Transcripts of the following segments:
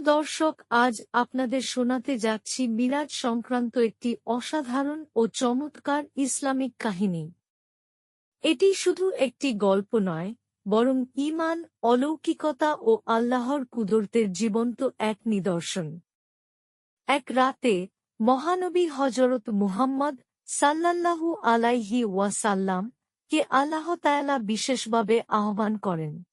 দর্শক, আজ আপনাদের শোনাতে যাচ্ছি মিরাজ সংক্রান্ত একটি অসাধারণ ও চমৎকার ইসলামিক কাহিনী। এটি শুধু একটি গল্প নয়, বরং ইমান অলৌকিকতা ও আল্লাহর কুদরতের জীবন্ত এক নিদর্শন। এক রাতে মহানবী হজরত মুহাম্মদ সাল্লাল্লাহু আলাইহি ওয়াসাল্লাম কে আল্লাহ তায়ালা বিশেষভাবে আহ্বান করেন।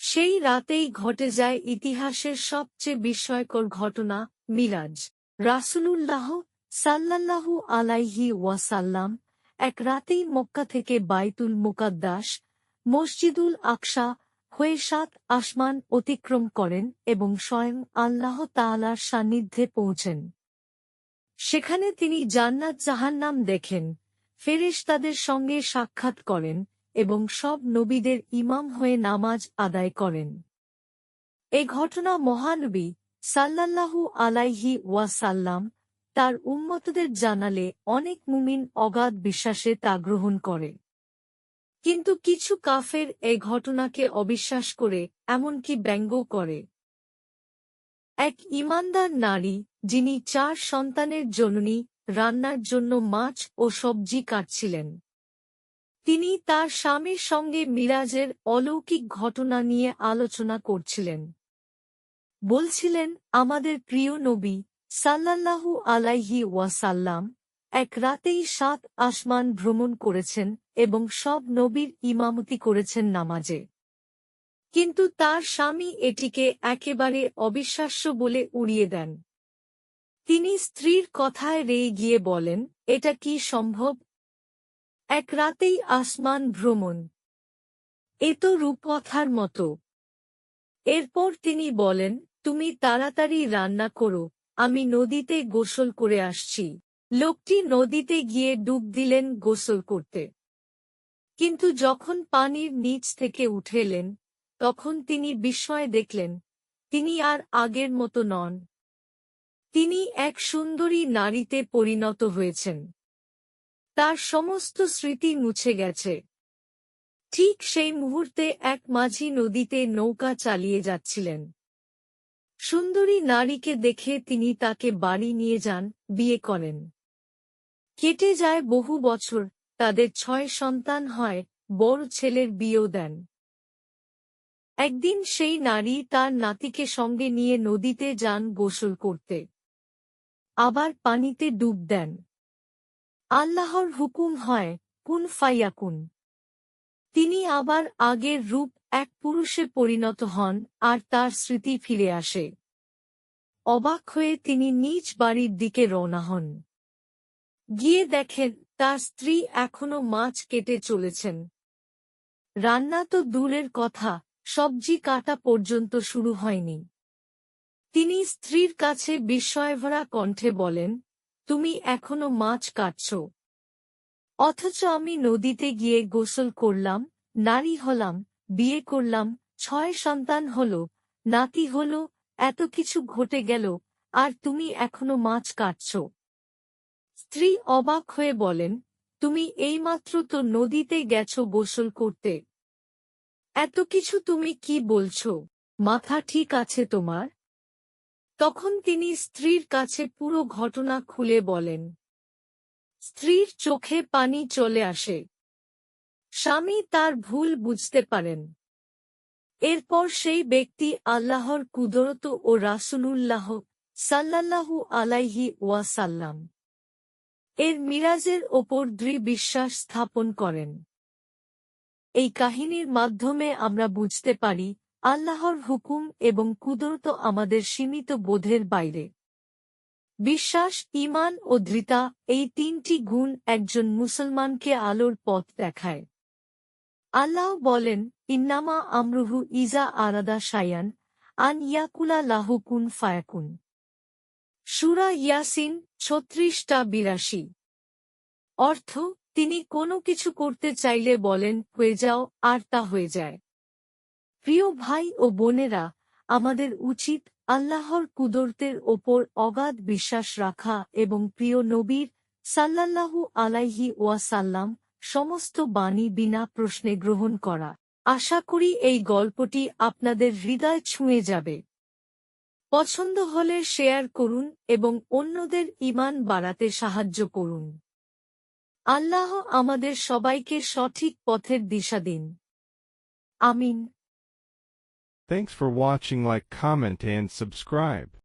সেই রাতেই ঘটে যায় ইতিহাসের সবচেয়ে বিস্ময়কর ঘটনা, মিরাজ। রাসূলুল্লাহ সাল্লাল্লাহু আলাইহি ওয়াসাল্লাম এক রাতেই মক্কা থেকে বাইতুল মুকাদ্দাস, মসজিদুল আকশা হয়ে সাত আসমান অতিক্রম করেন এবং স্বয়ং আল্লাহ তাআলার সান্নিধ্যে পৌঁছেন। সেখানে তিনি জান্নাত জাহান্নাম দেখেন ফেরেশ তাদের সঙ্গে সাক্ষাৎ করেন এবং সব নবীদের ইমাম হয়ে নামাজ আদায় করেন। এ ঘটনা মহানবী সাল্লাল্লাহু আলাইহি ওয়াসাল্লাম তার উম্মতদের জানালে অনেক মুমিন অগাধ বিশ্বাসে তা গ্রহণ করে। কিন্তু কিছু কাফের এই ঘটনাকে অবিশ্বাস করে এমনকি ব্যঙ্গ করে। এক ইমানদার নারী যিনি চার সন্তানের জননী, রান্নার জন্য মাছ ও সবজি কাটছিলেন। তিনি তার স্বামীর সঙ্গে মিরাজের অলৌকিক ঘটনা নিয়ে আলোচনা করছিলেন। বলছিলেন, আমাদের প্রিয় নবী সাল্লাল্লাহু আলাইহি ওয়াসাল্লাম এক রাতেই সাত আসমান ভ্রমণ করেছেন এবং সব নবীর ইমামতি করেছেন নামাজে। কিন্তু তার স্বামী এটিকে একেবারে অবিশ্বাস্য বলে উড়িয়ে দেন। তিনি স্ত্রীর কথায় রেয়ে গিয়ে বলেন, এটা কি সম্ভব? এক রাতেই আসমান ভ্রমণ। এ তো রূপকথার মতো। এরপর তিনি বলেন, তুমি তাড়াতাড়ি রান্না করো, আমি নদীতে গোসল করে আসছি। লোকটি নদীতে গিয়ে ডুব দিলেন গোসল করতে। কিন্তু যখন পানির নিচ থেকে উঠে এলেন, তখন তিনি বিস্ময় দেখলেন, তিনি আর আগের মতো নন। তিনি এক সুন্দরী নারীতে পরিণত হয়েছেন। তার সমস্ত স্মৃতি মুছে গেছে। ঠিক সেই মুহূর্তে এক মাঝি নদীতে নৌকা চালিয়ে যাচ্ছিলেন। সুন্দরী নারীকে দেখে তিনি তাকে বাড়ি নিয়ে যান, বিয়ে করেন। কেটে যায় বহু বছর, তাদের ছয় সন্তান হয়, বড় ছেলের বিয়েও দেন। একদিন সেই নারী তার নাতিকে সঙ্গে নিয়ে নদীতে যান গোসল করতে। আবার পানিতে ডুব দেন। আল্লাহর হুকুম হয়, কুন ফাইয়াকুন। তিনি আবার আগের রূপ এক পুরুষে পরিণত হন, আর তার স্মৃতি ফিরে আসে। অবাক হয়ে তিনি নিজ বাড়ির দিকে রওনা হন। গিয়ে দেখেন, তার স্ত্রী এখনও মাছ কেটে চলেছেন। রান্না তো দূরের কথা, সবজি কাটা পর্যন্ত শুরু হয়নি। তিনি স্ত্রীর কাছে বিস্ময়ভরা কণ্ঠে বলেন তুমি এখনও মাছ কাটছ। অথচ আমি নদীতে গিয়ে গোসল করলাম, নারী হলাম, বিয়ে করলাম, ছয় সন্তান হল, নাতি হল, এত কিছু ঘটে গেল, আর তুমি এখনও মাছ কাটছ। স্ত্রী অবাক হয়ে বলেন, তুমি এইমাত্র তো নদীতে গেছ গোসল করতে। এত কিছু তুমি কি বলছ? মাথা ঠিক আছে তোমার? তখন তিনি স্ত্রীর কাছে পুরো ঘটনা খুলে বলেন। স্ত্রীর চোখে পানি চলে আসে। স্বামী তার ভুল বুঝতে পারেন। এরপর সেই ব্যক্তি আল্লাহর কুদরত ও রাসুলুল্লাহ সাল্লাল্লাহু আলাইহি ওয়াসাল্লাম এর মিরাজের ওপর দৃঢ় বিশ্বাস স্থাপন করেন। এই কাহিনীর মাধ্যমে আমরা বুঝতে পারি আল্লাহর হুকুম এবং কুদরত আমাদের সীমিত বোধের বাইরে। বিশ্বাস ইমান ও ধৃতা এই তিনটি গুণ একজন মুসলমানকে আলোর পথ দেখায়। আল্লাহ বলেন, ইন্নামা আমরুহু ইজা আরাদা সায়ান আন ইয়াকুলা লাহুকুন ফায়াকুন। সুরা ইয়াসিন ছত্রিশটা বিরাশি। অর্থ, তিনি কোনো কিছু করতে চাইলে বলেন, হয়ে যাও, আর তা হয়ে যায়। প্রিয় ভাই ও বোনেরা, আমাদের উচিত আল্লাহর কুদরতের ওপর অগাধ বিশ্বাস রাখা এবং প্রিয় নবীর সাল্লাল্লাহু আলাইহি ওয়াসাল্লাম সমস্ত বাণী বিনা প্রশ্নে গ্রহণ করা। আশা করি এই গল্পটি আপনাদের হৃদয় ছুঁয়ে যাবে। পছন্দ হলে শেয়ার করুন এবং অন্যদের ঈমান বাড়াতে সাহায্য করুন। আল্লাহ আমাদের সবাইকে সঠিক পথের দিশা দিন। আমিন। Thanks for watching like comment and subscribe.